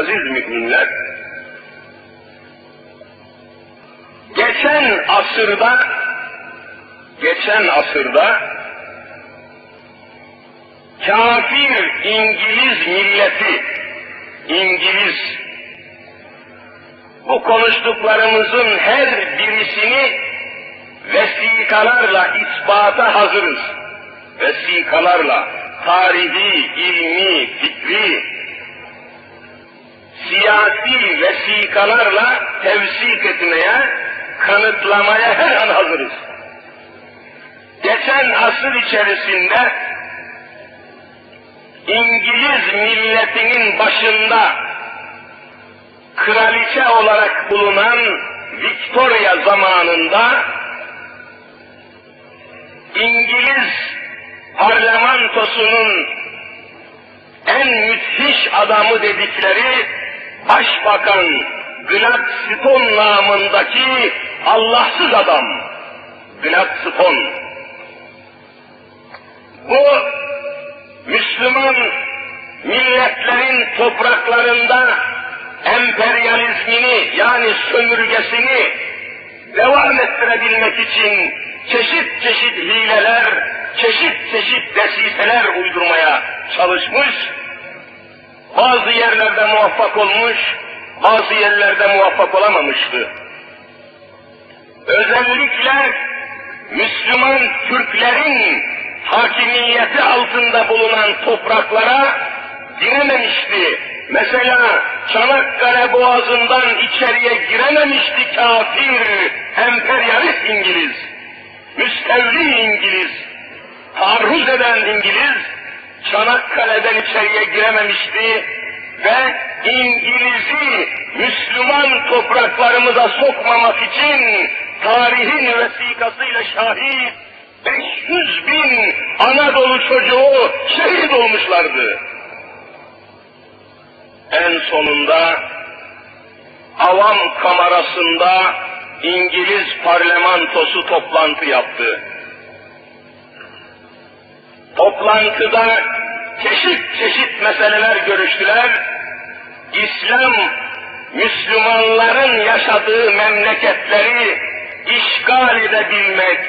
aziz müminler, geçen asırda, geçen asırda kafir İngiliz milleti, İngiliz bu konuştuklarımızın her birisini vesikalarla ispata hazırız. Vesikalarla, tarihi, ilmi, fikri, siyasi vesikalarla tevsik etmeye, kanıtlamaya her an hazırız. Geçen asır içerisinde İngiliz milletinin başında kraliçe olarak bulunan Victoria zamanında İngiliz parlamentosunun en müthiş adamı dedikleri Başbakan Gladstone namındaki Allahsız adam. Gladstone. Bu Müslüman milletlerin topraklarında emperyalizmini yani sömürgesini devam ettirebilmek için çeşit çeşit hileler, çeşit çeşit desiseler uydurmaya çalışmış, bazı yerlerde muvaffak olmuş, bazı yerlerde muvaffak olamamıştı. Özellikle Müslüman Türklerin hakimiyeti altında bulunan topraklara girememişti. Mesela Çanakkale Boğazı'ndan içeriye girememişti kafir, emperyalist İngiliz, müstevli İngiliz, taarruz eden İngiliz, Çanakkale'den içeriye girememişti ve İngiliz'i Müslüman topraklarımıza sokmamak için tarihin vesikasıyla şahit 500 bin Anadolu çocuğu şehit olmuşlardı. En sonunda avam kamerasında İngiliz parlamentosu toplantı yaptı. Toplantıda çeşit çeşit meseleler görüştüler. İslam, Müslümanların yaşadığı memleketleri işgal edebilmek,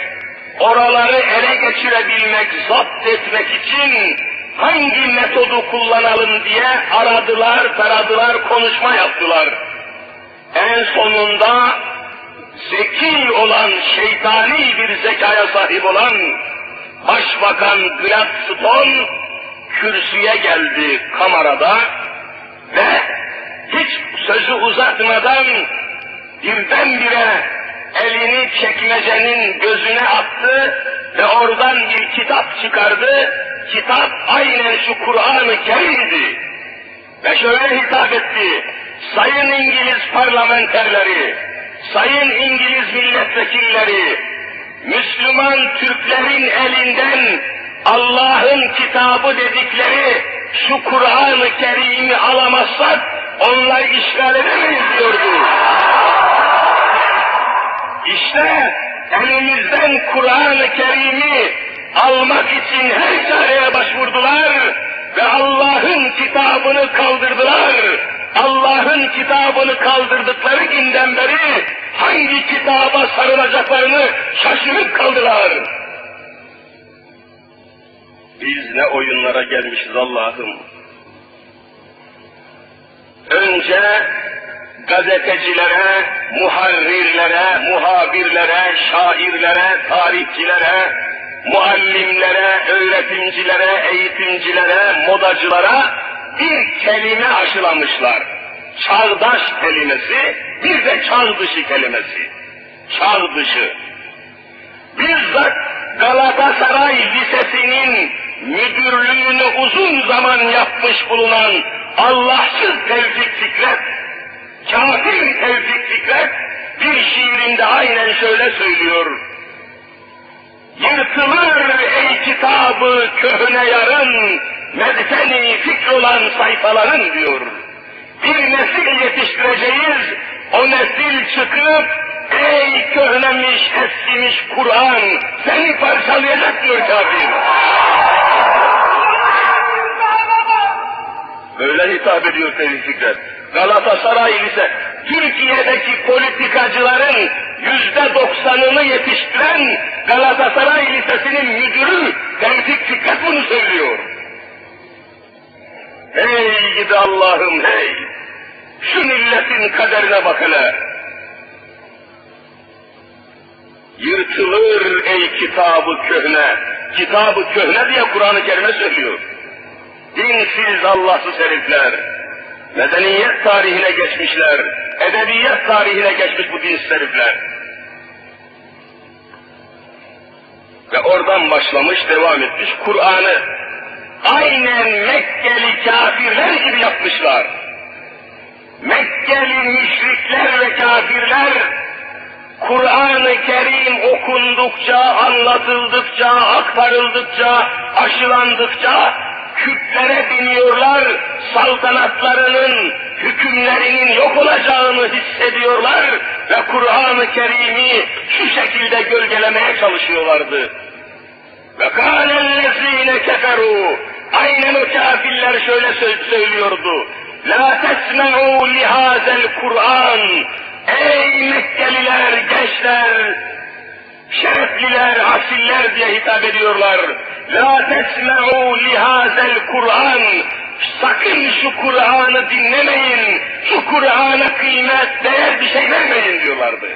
oraları ele geçirebilmek, zapt etmek için hangi metodu kullanalım diye aradılar, taradılar, konuşma yaptılar. En sonunda zeki olan, şeytani bir zekaya sahip olan Başbakan Gladstone kürsüye geldi kamerada ve hiç sözü uzatmadan birdenbire elini çekmecenin gözüne attı ve oradan bir kitap çıkardı. Kitap aynen şu Kur'an-ı Kerim'di. Ve şöyle hitap etti. Sayın İngiliz parlamenterleri, sayın İngiliz milletvekilleri, Müslüman Türklerin elinden Allah'ın kitabı dedikleri şu Kur'an-ı Kerim'i alamazsak onlar işgal edemeyiz diyordu. İşte elimizden Kur'an-ı Kerim'i almak için her çareye başvurdular ve Allah'ın kitabını kaldırdılar. Allah'ın kitabını kaldırdıkları günden beri hangi kitaba sarılacaklarını şaşırıp kaldılar. Biz ne oyunlara gelmişiz Allah'ım. Önce gazetecilere, muharrirlere, muhabirlere, şairlere, tarihçilere, muallimlere, öğretimcilere, eğitimcilere, modacılara bir kelime aşılamışlar. Çağdaş kelimesi, bir de çağ dışı kelimesi. Çağ dışı. Bizzat Galatasaray Lisesi'nin müdürlüğünü uzun zaman yapmış bulunan Allahsız Tevfik Fikret, kafir Tevfik Fikret bir şiirinde aynen şöyle söylüyor. Yırtılır ey kitabı köhne yarın, medfeni fikr olan sayfaların diyor. Bir nesil yetiştireceğiz, o nesil çıkıp ey köhnemiş, eskimiş Kur'an seni parçalayacak diyor kafir. Böyle hitap ediyor Tevfik Fikret. Galatasaray Lise, Türkiye'deki politikacıların yüzde doksanını yetiştiren Galatasaray Lisesi'nin müdürü Tevfik Fikret bunu söylüyor. Hey gidi Allah'ım hey! Şu milletin kaderine bak hele! Yırtılır ey kitabı köhne, kitabı köhne diye Kur'an-ı Kerim'e söylüyor. Dinsiz Allahsız herifler, medeniyet tarihine geçmişler, edebiyet tarihine geçmiş bu dinsiz herifler. Ve oradan başlamış, devam etmiş. Kur'an'ı aynen Mekkeli kafirler gibi yapmışlar. Mekkeli müşrikler ve kafirler Kur'an-ı Kerim okundukça, anlatıldıkça, aktarıldıkça, aşılandıkça küplere biniyorlar, saltanatlarının, hükümlerinin yok olacağını hissediyorlar ve Kur'an-ı Kerim'i şu şekilde gölgelemeye çalışıyorlardı. Ve kâlellezîne keferû Aynen o kafirler şöyle sö- söylüyordu. La tesme'û lihazel Kur'an Ey Mekkeliler, gençler, şerefliler, asiller diye hitap ediyorlar. La tesme'u lihazel Kur'an. Sakın şu Kur'an'ı dinlemeyin. Şu Kur'an'a kıymet, değer bir şey vermeyin diyorlardı.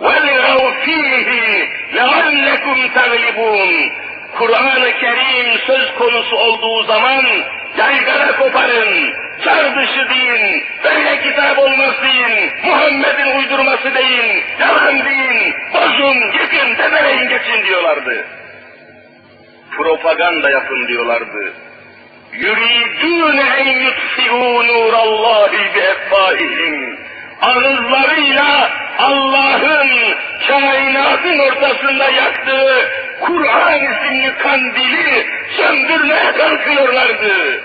وَالْغَوْ ف۪يهِ لَعَلَّكُمْ تَغْلِبُونَ Kur'an-ı Kerim söz konusu olduğu zaman yaygara koparın, çar dışı deyin, böyle kitap olmaz deyin, Muhammed'in uydurması deyin, yalan deyin, bozun, yıkın, tepeleyin geçin diyorlardı. Propaganda yapın diyorlardı. يُرِيدُونَ اَنْ يُطْفِئُوا نُورَ اللّٰهِ بِاَفْوَاهِهِمْ Ağızlarıyla Allah'ın kainatın ortasında yaktığı Kur'an isimli kandili söndürmeye kalkıyorlardı.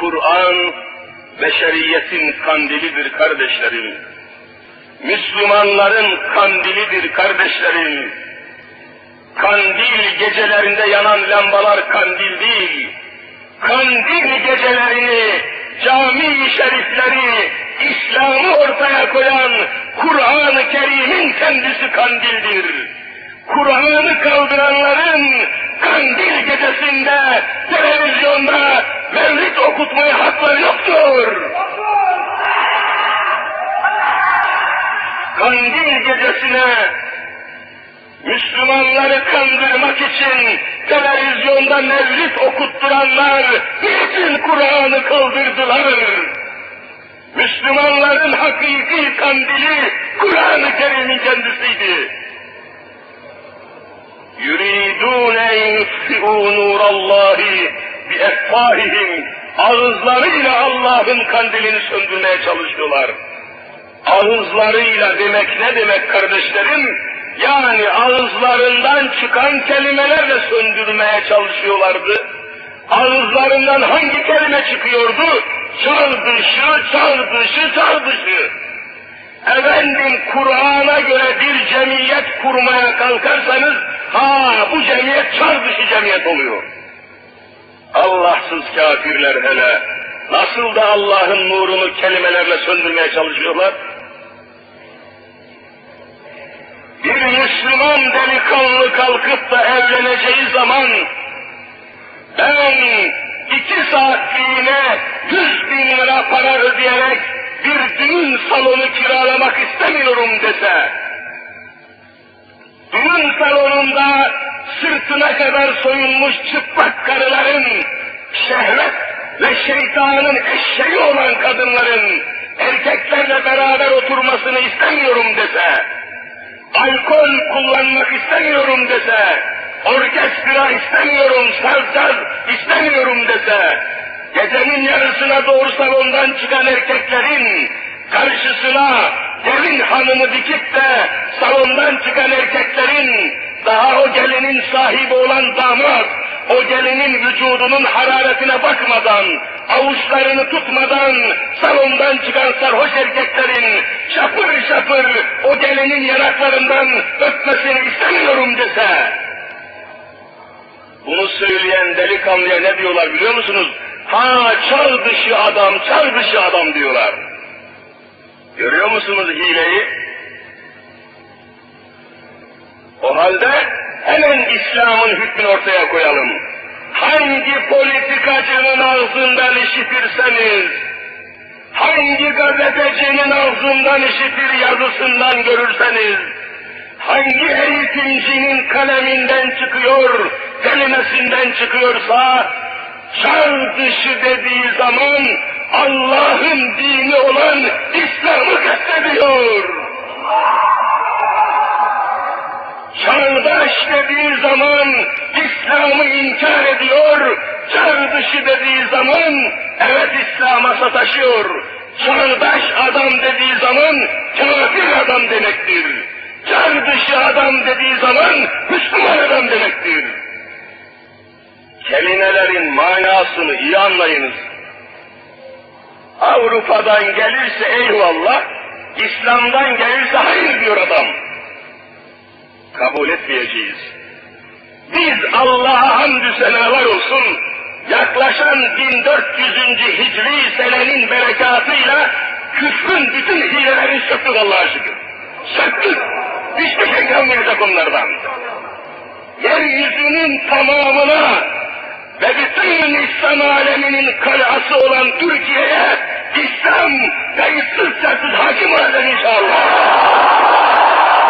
Kur'an beşeriyetin kandilidir kardeşlerim. Müslümanların kandilidir kardeşlerim. Kandil gecelerinde yanan lambalar kandil değil. Kandil gecelerini, cami şerifleri, İslam'ı ortaya koyan Kur'an-ı Kerim'in kendisi kandildir. Kur'an'ı kaldıranların kandil gecesinde televizyonda mevlid okutmaya hakları yoktur. Kandil gecesine Müslümanları kandırmak için televizyonda mevlid okutturanlar niçin Kur'an'ı kaldırdılar? Müslümanların hakiki kandili Kur'an-ı Kerim'in kendisiydi. يُرِيدُونَ اَنْ يُطْفِئُوا نُورَ اللّٰهِ بِاَفْوَاهِهِمْ Ağızlarıyla Allah'ın kandilini söndürmeye çalışıyorlar. Ağızlarıyla demek ne demek kardeşlerim? Yani ağızlarından çıkan kelimelerle söndürmeye çalışıyorlardı. Ağızlarından hangi kelime çıkıyordu? Çağ dışı, çağ dışı, çağ dışı. Efendim Kur'an'a göre bir cemiyet kurmaya kalkarsanız, ha bu cemiyet çağ dışı cemiyet oluyor. Allahsız kafirler hele, nasıl da Allah'ın nurunu kelimelerle söndürmeye çalışıyorlar? Bir Müslüman delikanlı kalkıp da evleneceği zaman ben iki saatliğine yüz bin lira para ödeyerek bir düğün salonu kiralamak istemiyorum dese, düğün salonunda sırtına kadar soyunmuş çıplak karıların, şehvet ve şeytanın eşeği olan kadınların erkeklerle beraber oturmasını istemiyorum dese, alkol kullanmak istemiyorum dese, orkestra istemiyorum, saz istemiyorum dese, gecenin yarısına doğru salondan çıkan erkeklerin karşısına gelin hanımı dikip de salondan çıkan erkeklerin daha o gelinin sahibi olan damat, o gelinin vücudunun hararetine bakmadan, avuçlarını tutmadan salondan çıkan sarhoş erkeklerin şapır şapır o gelinin yanaklarından öpmesini istemiyorum dese, bunu söyleyen delikanlıya ne diyorlar biliyor musunuz? Ha çağ dışı adam, çağ dışı adam diyorlar. Görüyor musunuz hileyi? O halde hemen İslam'ın hükmünü ortaya koyalım. Hangi politikacının ağzından işitirseniz, hangi gazetecinin ağzından işitir yazısından görürseniz, hangi eğitimcinin kaleminden çıkıyor, kelimesinden çıkıyorsa, çağ dışı dediği zaman Allah'ın dini olan İslam'ı kastediyor. Çağdaş dediği zaman İslam'ı inkar ediyor, çağ dışı dediği zaman evet İslam'a sataşıyor. Çağdaş adam dediği zaman kafir adam demektir. Çağ dışı adam dediği zaman Müslüman adam demektir. Kelimelerin manasını iyi anlayınız. Avrupa'dan gelirse eyvallah, İslam'dan gelirse hayır diyor adam kabul etmeyeceğiz. Biz Allah'a hamdü senalar olsun, yaklaşan 1400. Hicri senenin berekatıyla küfrün bütün hilelerini söktük Allah'a şükür. Söktük. Hiçbir şey kalmayacak onlardan. Yeryüzünün tamamına ve bütün İslam aleminin kalası olan Türkiye'ye İslam kayıtsız şartsız hakim olacak inşallah.